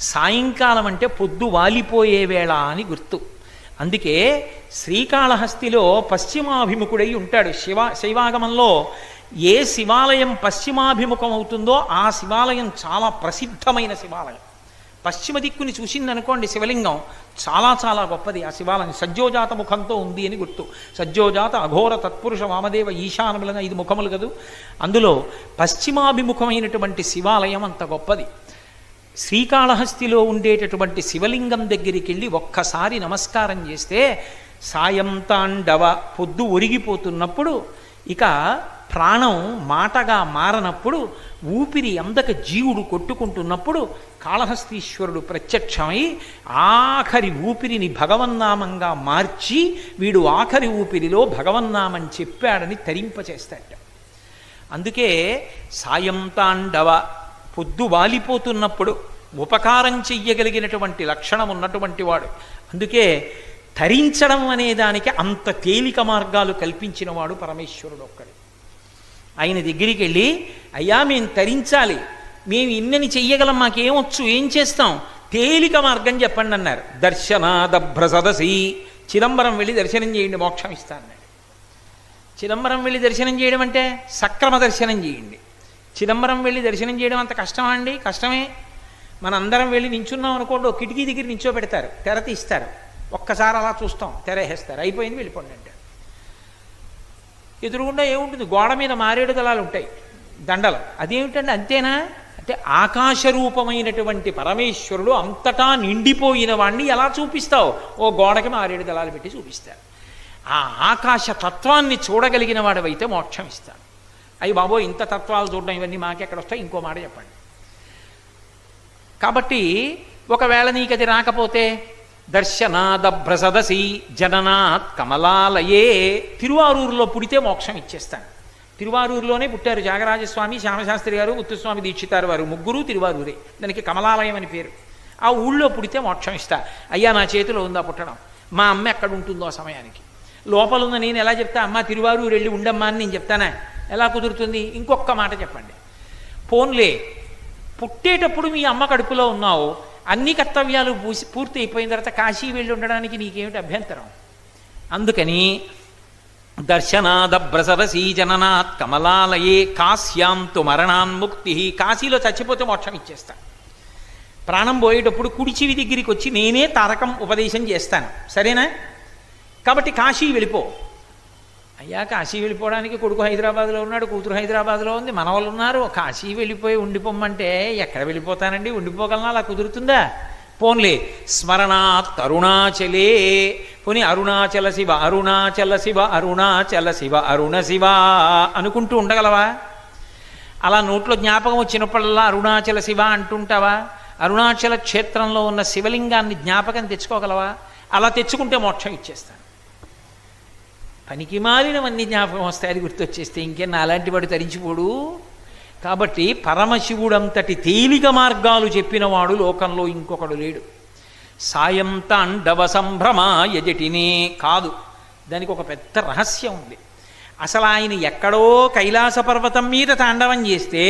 సాయంకాలం అంటే పొద్దు వాలిపోయే వేళ అని గుర్తు. అందుకే శ్రీకాళహస్తిలో పశ్చిమాభిముఖుడై ఉంటాడు. శివ శైవాగమంలో ఏ శివాలయం పశ్చిమాభిముఖం అవుతుందో ఆ శివాలయం చాలా ప్రసిద్ధమైన శివాలయం. పశ్చిమ దిక్కుని చూసిందనుకోండి శివలింగం చాలా చాలా గొప్పది. ఆ శివాలయం సజ్జోజాత ముఖంతో ఉంది అని గుర్తు. సజ్జోజాత అఘోర తత్పురుష వామదేవ ఈశానములన ఐదు ముఖములు కదూ. అందులో పశ్చిమాభిముఖమైనటువంటి శివాలయం అంత గొప్పది. శ్రీకాళహస్తిలో ఉండేటటువంటి శివలింగం దగ్గరికి వెళ్ళి ఒక్కసారి నమస్కారం చేస్తే సాయం తాండవ పొద్దు ఒరిగిపోతున్నప్పుడు ఇక ప్రాణం మాటగా మారనప్పుడు ఊపిరి అందక జీవుడు కొట్టుకుంటున్నప్పుడు కాళహస్తీశ్వరుడు ప్రత్యక్షమై ఆఖరి ఊపిరిని భగవన్నామంగా మార్చి వీడు ఆఖరి ఊపిరిలో భగవన్నామం చెప్పాడని తరింపచేస్తాడట. అందుకే సాయం తాండవ పొద్దు వాలిపోతున్నప్పుడు ఉపకారం చెయ్యగలిగినటువంటి లక్షణం ఉన్నటువంటి వాడు. అందుకే తరించడం అనే దానికి అంత తేలిక మార్గాలు కల్పించినవాడు పరమేశ్వరుడు ఒక్కడు. ఆయన దగ్గరికి వెళ్ళి అయ్యా మేము తరించాలి. మేము ఇన్నని చెయ్యగలం మాకేమొచ్చు? ఏం చేస్తాం? తేలిక మార్గం చెప్పండి అన్నారు. దర్శనాదభ్ర సదసి చిదంబరం వెళ్ళి దర్శనం చేయండి మోక్షం ఇస్తానన్నాడు చిదంబరం వెళ్ళి దర్శనం చేయడం అంటే సక్రమ దర్శనం చేయండి. చిదంబరం వెళ్ళి దర్శనం చేయడం అంత కష్టమా అండి? కష్టమే. మనందరం వెళ్ళి నించున్నాం అనుకోండి ఒక కిటికీ దగ్గర నించోబెడతారు. తెర తీస్తారు. ఒక్కసారి అలా చూస్తాం. తెరేసేస్తారు అయిపోయింది వెళ్ళిపోండి అంటారు. ఎదురుగుండా ఏముంటుంది? గోడ మీద మారేడు దళాలు ఉంటాయి. దండలు. అదేమిటండి? అంతేనా? అంటే ఆకాశ రూపమైనటువంటి పరమేశ్వరుడు అంతటా నిండిపోయిన వాణ్ణి ఎలా చూపిస్తావు? ఓ గోడకి మారేడు దళాలు పెట్టి చూపిస్తారు. ఆ ఆకాశ తత్వాన్ని చూడగలిగిన వాడవైతే మోక్షం ఇస్తాడు. అయ్యి బాబో ఇంత తత్వాలు చూడడం ఇవన్నీ మాకెక్కడ వస్తాయి? ఇంకో మాట చెప్పండి. కాబట్టి ఒకవేళ నీకది రాకపోతే దర్శనాదభ్ర సదసి జననాత్ కమలాలయే తిరువారూరులో పుడితే మోక్షం ఇచ్చేస్తాను. తిరువారూరులోనే పుట్టారు జాగరాజస్వామి శ్యామశాస్త్రి గారు ముత్తుస్వామి దీక్షితారు వారు ముగ్గురు తిరువారూరే. దానికి కమలాలయం అని పేరు. ఆ ఊళ్ళో పుడితే మోక్షం ఇస్తా. అయ్యా నా చేతిలో ఉందా పుట్టడం? మా అమ్మ ఎక్కడ ఉంటుందో ఆ సమయానికి. లోపల ఉన్న నేను ఎలా చెప్తా? అమ్మ తిరువారూరు వెళ్ళి ఉండమ్మా అని నేను చెప్తానా? ఎలా కుదురుతుంది? ఇంకొక మాట చెప్పండి. పోన్లే పుట్టేటప్పుడు మీ అమ్మ కడుపులో ఉన్నావు అన్ని కర్తవ్యాలు పూసి పూర్తి అయిపోయిన తర్వాత కాశీ వెళ్ళి ఉండడానికి నీకేమిటి అభ్యంతరం? అందుకని దర్శనాదభ్రసరసీ జననాత్ కమలాలయే కాశ్యాంతు మరణాన్ముక్తి కాశీలో చచ్చిపోతే మోక్షం ఇచ్చేస్తా. ప్రాణం పోయేటప్పుడు కుడిచివి దగ్గరికి వచ్చి నేనే తారకం ఉపదేశం చేస్తాను. సరేనా? కాబట్టి కాశీ వెళ్ళిపో. అయ్యా కాశీ వెళ్ళిపోవడానికి కొడుకు హైదరాబాద్లో ఉన్నాడు కూతురు హైదరాబాద్లో ఉంది మనవాళ్ళు ఉన్నారు. కాశీ వెళ్ళిపోయి ఉండిపోమ్మంటే ఎక్కడ వెళ్ళిపోతానండి? ఉండిపోగలనా? అలా కుదురుతుందా? పోన్లే. స్మరణాత్ అరుణాచలే పోని అరుణాచల శివ అరుణాచల శివ అరుణాచల శివ అరుణ శివ అనుకుంటూ ఉండగలవా? అలా నోట్లో జ్ఞాపకం వచ్చినప్పుడల్లా అరుణాచల శివ అంటుంటావా? అరుణాచల క్షేత్రంలో ఉన్న శివలింగాన్ని జ్ఞాపకం తెచ్చుకోగలవా? అలా తెచ్చుకుంటే మోక్షం ఇచ్చేస్తాను. పనికి మాలినవన్నీ జ్ఞాపకం వస్తాయి అది గుర్తొచ్చేస్తే ఇంకే నాలాంటి వాడు తరించిపోడు. కాబట్టి పరమశివుడంతటి తేలిక మార్గాలు చెప్పినవాడు లోకంలో ఇంకొకడు లేడు. సాయం తాండవ సంభ్రమ యజటినే కాదు. దానికి ఒక పెద్ద రహస్యం ఉంది. అసలు ఆయన ఎక్కడో కైలాస పర్వతం మీద తాండవం చేస్తే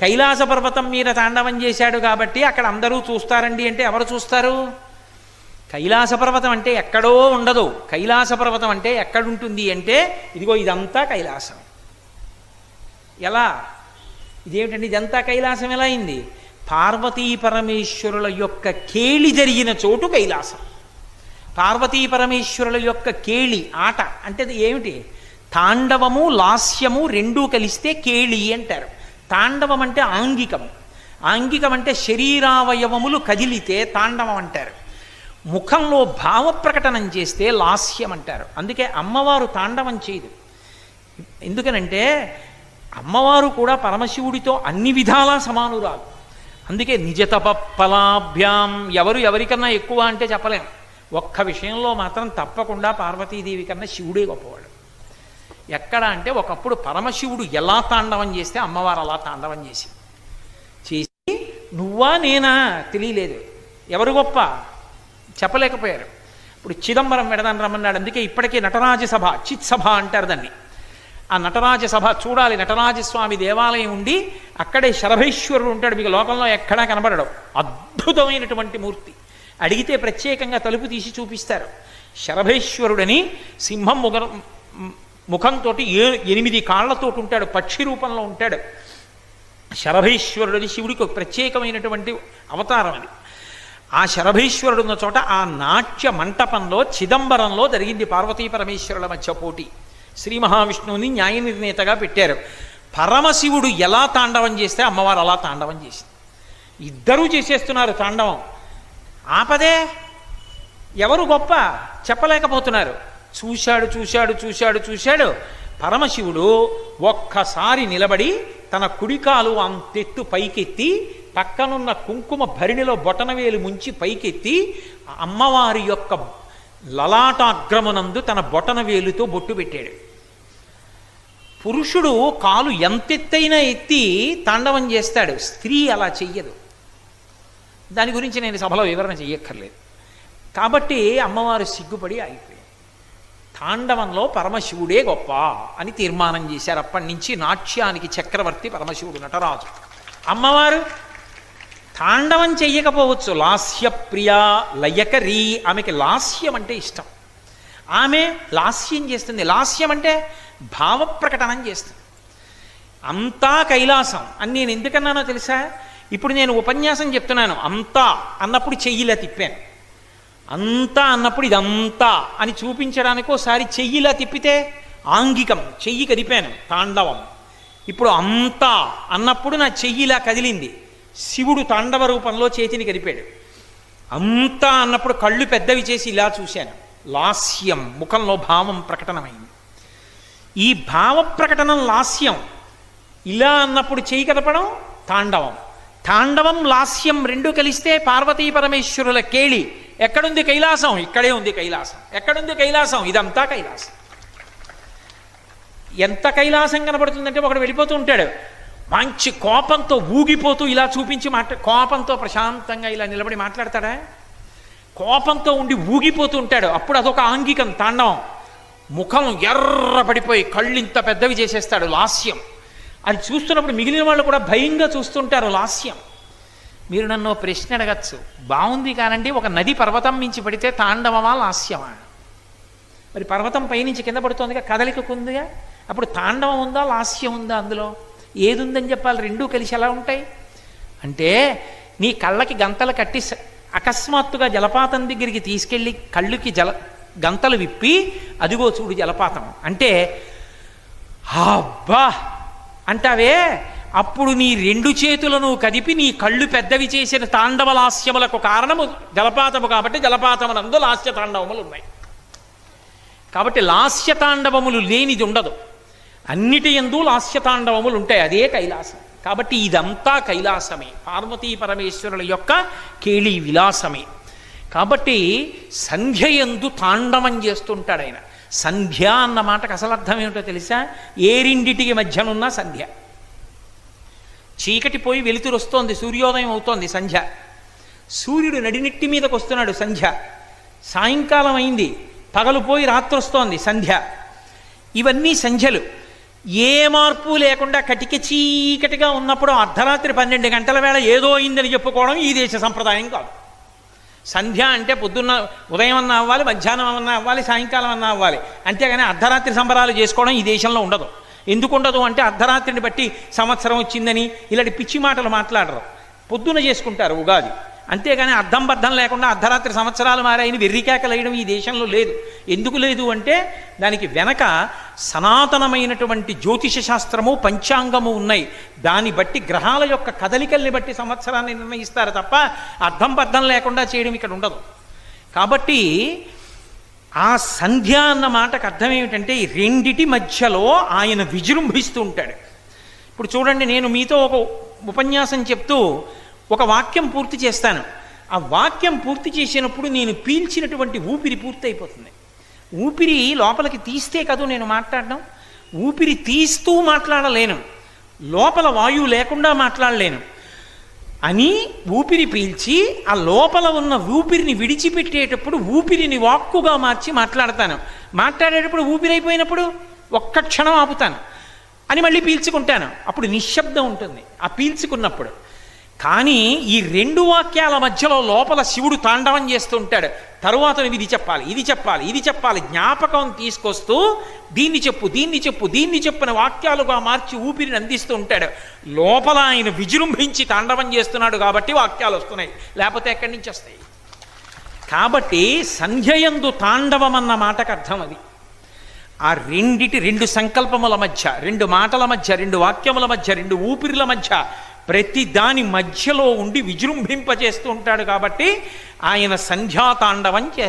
కైలాస పర్వతం మీద తాండవం చేశాడు కాబట్టి అక్కడ అందరూ చూస్తారండి అంటే ఎవరు చూస్తారు? కైలాస పర్వతం అంటే ఎక్కడో ఉండదు. కైలాస పర్వతం అంటే ఎక్కడుంటుంది అంటే ఇదిగో ఇదంతా కైలాసం. ఎలా? ఇదేమిటండి ఇదంతా కైలాసం ఎలా అయింది? పార్వతీ పరమేశ్వరుల యొక్క కేళి జరిగిన చోటు కైలాసం. పార్వతీ పరమేశ్వరుల యొక్క కేళి ఆట అంటే అది ఏమిటి? తాండవము లాస్యము రెండూ కలిస్తే కేళి అంటారు. తాండవం అంటే ఆంగికం ఆంగికం అంటే శరీరావయవములు కదిలితే తాండవం అంటారు. ముఖంలో భావ ప్రకటనం చేస్తే లాస్యం అంటారు అందుకే అమ్మవారు తాండవం చేయదు. ఎందుకనంటే అమ్మవారు కూడా పరమశివుడితో అన్ని విధాలా సమానురాలు. అందుకే నిజతప ఫలాభ్యాం ఎవరు ఎవరికన్నా ఎక్కువ అంటే చెప్పలేం. ఒక్క విషయంలో మాత్రం తప్పకుండా పార్వతీదేవి కన్నా శివుడే గొప్పవాడు. ఎక్కడ అంటే ఒకప్పుడు పరమశివుడు ఎలా తాండవం చేస్తే అమ్మవారు అలా తాండవం చేసి చేసి నువ్వా నేనా? తెలియలేదు. ఎవరు గొప్ప? చెప్పలేకపోయారు. ఇప్పుడు చిదంబరం వెడదాన్ని రమ్మన్నాడు. అందుకే ఇప్పటికే నటరాజ సభ చిత్ సభ అంటారు దాన్ని. ఆ నటరాజ సభ చూడాలి. నటరాజస్వామి దేవాలయం ఉండి అక్కడే శరభేశ్వరుడు ఉంటాడు. మీకు లోకంలో ఎక్కడా కనబడడం. అద్భుతమైనటువంటి మూర్తి. అడిగితే ప్రత్యేకంగా తలుపు తీసి చూపిస్తారు. శరభేశ్వరుడని సింహం ముఖ ముఖంతో ఏ ఎనిమిది కాళ్ళతో ఉంటాడు. పక్షి రూపంలో ఉంటాడు. శరభేశ్వరుడని శివుడికి ఒక ప్రత్యేకమైనటువంటి అవతారం అది. ఆ శరభేశ్వరుడు ఉన్న చోట ఆ నాట్య మంటపంలో చిదంబరంలో జరిగింది పార్వతీ పరమేశ్వరుల మధ్య పోటీ. శ్రీ మహావిష్ణువుని న్యాయ నిర్ణేతగా పెట్టారు. పరమశివుడు ఎలా తాండవం చేస్తే అమ్మవారు అలా తాండవం చేసింది. ఇద్దరూ చేసేస్తున్నారు తాండవం. ఆపదే. ఎవరు గొప్ప? చెప్పలేకపోతున్నారు. చూశాడు చూశాడు చూశాడు చూశాడు. పరమశివుడు ఒక్కసారి నిలబడి తన కుడికాలు అంతెత్తు పైకెత్తి పక్కనున్న కుంకుమ భరిణిలో బొటనవేలు ముంచి పైకెత్తి అమ్మవారి యొక్క లలాటాగ్రమనందు తన బొటనవేలుతో బొట్టు పెట్టాడు. పురుషుడు కాలు ఎంతెత్తైనా ఎత్తి తాండవం చేస్తాడు. స్త్రీ అలా చెయ్యదు. దాని గురించి నేను సభలో వివరణ చెయ్యక్కర్లేదు. కాబట్టి అమ్మవారు సిగ్గుపడి ఆగిపోయింది తాండవంలో పరమశివుడే గొప్ప అని తీర్మానం చేశారు. అప్పటి నుంచి నాట్యానికి చక్రవర్తి పరమశివుడు నటరాజు. అమ్మవారు తాండవం చెయ్యకపోవచ్చు. లాస్యప్రియ లయకరీ. ఆమెకి లాస్యం అంటే ఇష్టం. ఆమె లాస్యం చేస్తుంది. లాస్యం అంటే భావప్రకటనం చేస్తుంది. అంతా కైలాసం. అని నేను ఎందుకన్నానో తెలుసా? ఇప్పుడు నేను ఉపన్యాసం చెప్తున్నాను. అంతా అన్నప్పుడు చెయ్యిలా తిప్పాను. అంతా అన్నప్పుడు ఇదంతా అని చూపించడానికి ఒకసారి చెయ్యిలా తిప్పితే ఆంగికం చెయ్యి కదిపాను తాండవం. ఇప్పుడు అంతా అన్నప్పుడు నా చెయ్యిలా కదిలింది. శివుడు తాండవ రూపంలో చేతిని గరిపాడు. అంతా అన్నప్పుడు కళ్ళు పెద్దవి చేసి ఇలా చూశాను. లాస్యం ముఖంలో భావం ప్రకటనమైంది. ఈ భావ ప్రకటనం లాస్యం. ఇలా అన్నప్పుడు చేయి కదపడం తాండవం. తాండవం లాస్యం రెండు కలిస్తే పార్వతీ పరమేశ్వరుల కేళి. ఎక్కడుంది కైలాసం? ఇక్కడే ఉంది కైలాసం. ఎక్కడుంది కైలాసం? ఇదంతా కైలాసం. ఎంత కైలాసం కనబడుతుందంటే ఒకడు వెళ్ళిపోతూ ఉంటాడు. మంచి కోపంతో ఊగిపోతూ ఇలా చూపించి మాట్లా కోపంతో ప్రశాంతంగా ఇలా నిలబడి మాట్లాడతాడా? కోపంతో ఉండి ఊగిపోతూ ఉంటాడు. అప్పుడు అదొక ఆంగికం తాండవం. ముఖం ఎర్రబడిపోయి కళ్ళు ఇంత పెద్దవి చేసేస్తాడు లాస్యం. అది చూస్తున్నప్పుడు మిగిలిన వాళ్ళు కూడా భయంగా చూస్తుంటారు లాస్యం. మీరు నన్ను ప్రశ్న అడగచ్చు. బాగుంది కానండి ఒక నది పర్వతం మించి పడితే తాండవమా లాస్యమా? మరి పర్వతం పైనుంచి కింద పడుతోందిగా కదలిక ఉందిగా అప్పుడు తాండవం ఉందా లాస్యం ఉందా అందులో? ఏది ఉందని చెప్పాలి రెండూ కలిసి ఎలా ఉంటాయి? అంటే నీ కళ్ళకి గంతలు కట్టి అకస్మాత్తుగా జలపాతం దగ్గరికి తీసుకెళ్ళి కళ్ళుకి జల గంతలు విప్పి అదిగో చూడు జలపాతం. అంటే అబ్బా! అంటావే? అప్పుడు నీ రెండు చేతులను కదిపి నీ కళ్ళు పెద్దవి చేసిన తాండవ లాస్యములకు కారణము జలపాతము కాబట్టి జలపాతమునందు లాస్య తాండవములు ఉన్నాయి. కాబట్టి లాస్య తాండవములు లేనిది ఉండదు. అన్నిటి ఎందు లాస్యతాండవములు ఉంటాయి. అదే కైలాసం. కాబట్టి ఇదంతా కైలాసమే. పార్వతీ పరమేశ్వరుల యొక్క కేళీ విలాసమే. కాబట్టి సంధ్య ఎందు తాండవం చేస్తుంటాడు ఆయన. సంధ్య అన్న మాటకు అసలు అర్థం ఏమిటో తెలుసా? ఏ రెండిటికి మధ్యనున్న సంధ్య. చీకటి పోయి వెలుతురు వస్తోంది సూర్యోదయం అవుతోంది సంధ్య. సూర్యుడు నడినెట్టి మీదకు వస్తున్నాడు సంధ్య. సాయంకాలం అయింది పగలు పోయి రాత్రి వస్తోంది సంధ్య. ఇవన్నీ సంధ్యలు. ఏ మార్పు లేకుండా కటిక చీకటిగా ఉన్నప్పుడు అర్ధరాత్రి పన్నెండు గంటల వేళ ఏదో అయిందని చెప్పుకోవడం ఈ దేశ సంప్రదాయం కాదు. సంధ్య అంటే పొద్దున్న ఉదయం అన్నా అవ్వాలి మధ్యాహ్నం అన్నా అవ్వాలి సాయంకాలం అన్నా అవ్వాలి. అంతేగాని అర్ధరాత్రి సంబరాలు చేసుకోవడం ఈ దేశంలో ఉండదు. ఎందుకు ఉండదు అంటే అర్ధరాత్రిని బట్టి సంవత్సరం వచ్చిందని ఇలాంటి పిచ్చి మాటలు మాట్లాడరు. పొద్దున చేసుకుంటారు ఉగాది. అంతేగాని అర్థం బద్ధం లేకుండా అర్ధరాత్రి సంవత్సరాలు మారాయని వెర్రికేకలు ఈ దేశంలో లేదు. ఎందుకు లేదు అంటే దానికి వెనక సనాతనమైనటువంటి జ్యోతిష శాస్త్రము పంచాంగము ఉన్నాయి. దాన్ని బట్టి గ్రహాల యొక్క కదలికల్ని బట్టి సంవత్సరాన్ని నిర్ణయిస్తారు తప్ప అర్థం బద్ధం లేకుండా చేయడం ఇక్కడ ఉండదు. కాబట్టి ఆ సంధ్య అన్న మాటకు అర్థం ఏమిటంటే ఈ రెండిటి మధ్యలో ఆయన విజృంభిస్తూ ఉంటాడు. ఇప్పుడు చూడండి నేను మీతో ఒక ఉపన్యాసం చెప్తూ ఒక వాక్యం పూర్తి చేస్తాను. ఆ వాక్యం పూర్తి చేసినప్పుడు నేను పీల్చినటువంటి ఊపిరి పూర్తి అయిపోతుంది ఊపిరి లోపలికి తీస్తే కదూ నేను మాట్లాడడం? ఊపిరి తీస్తూ మాట్లాడలేను. లోపల వాయువు లేకుండా మాట్లాడలేను. అని ఊపిరి పీల్చి ఆ లోపల ఉన్న ఊపిరిని విడిచిపెట్టేటప్పుడు ఊపిరిని వాక్కుగా మార్చి మాట్లాడతాను. మాట్లాడేటప్పుడు ఊపిరి అయిపోయినప్పుడు ఒక్క క్షణం ఆపుతాను. అని మళ్ళీ పీల్చుకుంటాను. అప్పుడు నిశ్శబ్దం ఉంటుంది. ఆ పీల్చుకున్నప్పుడు. కానీ ఈ రెండు వాక్యాల మధ్యలో లోపల శివుడు తాండవం చేస్తూ ఉంటాడు తరువాత నువ్వు ఇది చెప్పాలి ఇది చెప్పాలి ఇది చెప్పాలి. జ్ఞాపకం తీసుకొస్తూ దీన్ని చెప్పు దీన్ని చెప్పు దీన్ని చెప్పిన వాక్యాలుగా మార్చి ఊపిరిని అందిస్తూ ఉంటాడు. లోపల ఆయన విజృంభించి తాండవం చేస్తున్నాడు కాబట్టి వాక్యాలు వస్తున్నాయి. లేకపోతే ఎక్కడి నుంచి వస్తాయి? కాబట్టి సంధ్యయందు తాండవం అన్న మాటకు అర్థం అది. ఆ రెండిటి రెండు సంకల్పముల మధ్య రెండు మాటల మధ్య రెండు వాక్యముల మధ్య రెండు ఊపిరిల మధ్య ప్రతి దాని మధ్యలో ఉండి విజృంభింపజేస్తూ ఉంటాడు కాబట్టి ఆయన సంధ్యాతాండవం చే